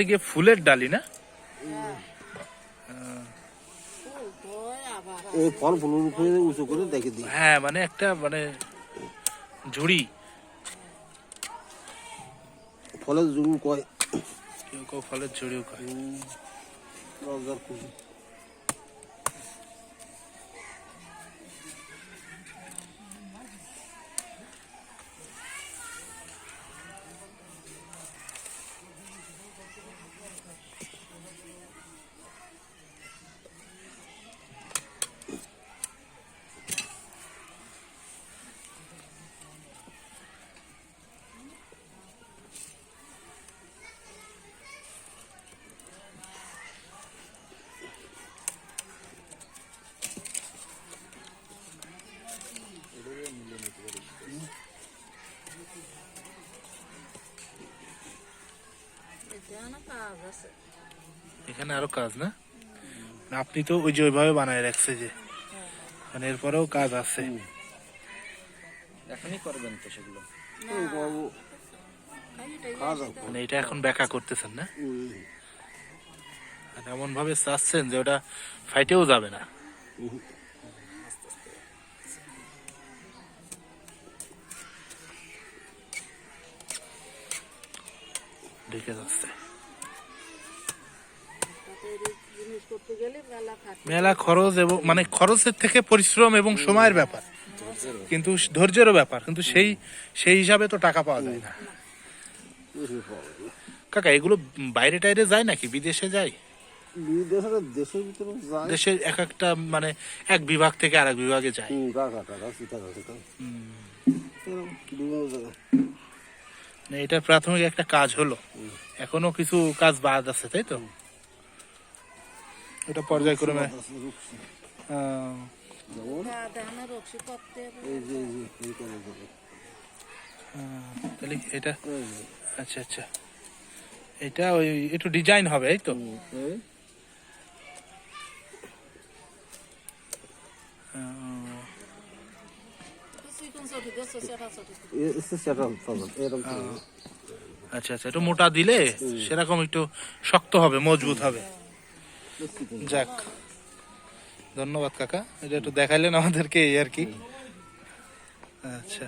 হচ্ছে গিয়ে ফুলের ডালি না? এই ফল ফুলের উপরে উঁচু করে দেখে দিই। হ্যাঁ মানে একটা মানে ঝুড়ি। ফলের ঝুড়ি কয়? কেউ কেউ ফলের ঝুড়িও কয়। রোজগার খুশি এখানে আরও কাজ না? আপনি তো ওই যে ওইভাবে বানায় রাখছে যে। মানে এরপরেও কাজ আছে। এখনই করবেন তো সেগুলো। মানে এটা এখন ব্যাকা করতেছেন না? আর এমন ভাবে চাচ্ছেন যে ওটা ফাইটেও যাবে না। ঢেকে যাচ্ছে। মেলা খরচ এবং মানে খরচের থেকে পরিশ্রম এবং সময়ের ব্যাপার। কিন্তু ধৈর্যেরও ব্যাপার। কিন্তু সেই সেই হিসাবে তো টাকা পাওয়া যায় না। কাকা এগুলো বাইরে টাইরে যায় নাকি? বিদেশে যায়? দেশের ভিতরে যায়। এক একটা মানে এক বিভাগ থেকে আরেক বিভাগে যায়। এটা প্রাথমিক একটা কাজ হলো। এখনও কিছু কাজ বাদ আছে তাই তো? এটা পর্যায়ক্রমে। আহ, যেমন এই যে এই যে এই করে দেবে। তাহলে এটা আচ্ছা আচ্ছা। এটা ওই একটু ডিজাইন হবে এই তো? করে। আচ্ছা আচ্ছা একটু মোটা দিলে সেরকম একটু শক্ত হবে, মজবুত হবে। যাক, ধন্যবাদ কাকা, এটা একটু দেখাইলেন আমাদেরকে এই আর কি। আচ্ছা।